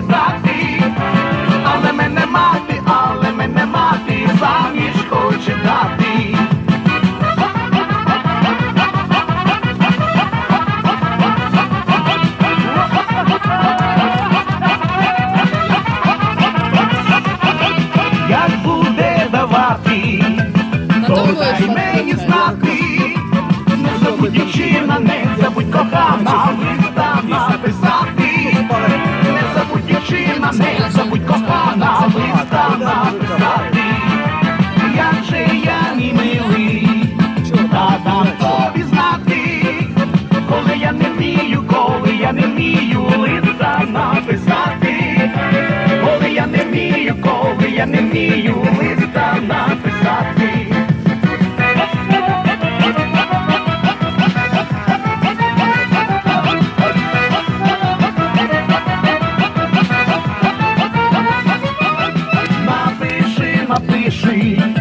читати, але мене мати, але мене мати, заміж хоче дати. Як буде давати, то дай мені знати, не забудь дівчина, не забудь кохана. я не вмію листа написати. Напиши, напиши.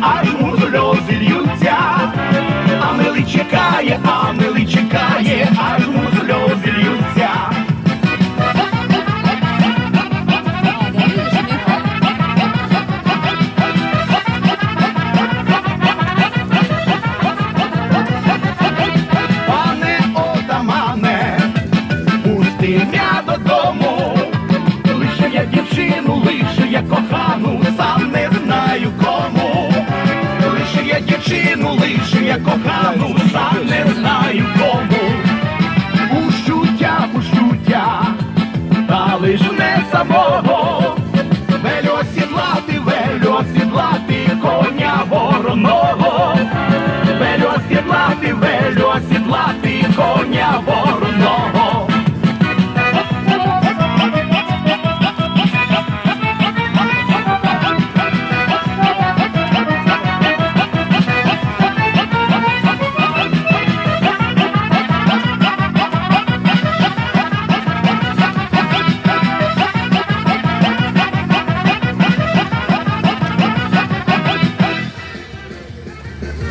аж му сльози льються, а мили чекає, а милий чекає, аж му сльози льються. Пане отамане, пусти мене додому.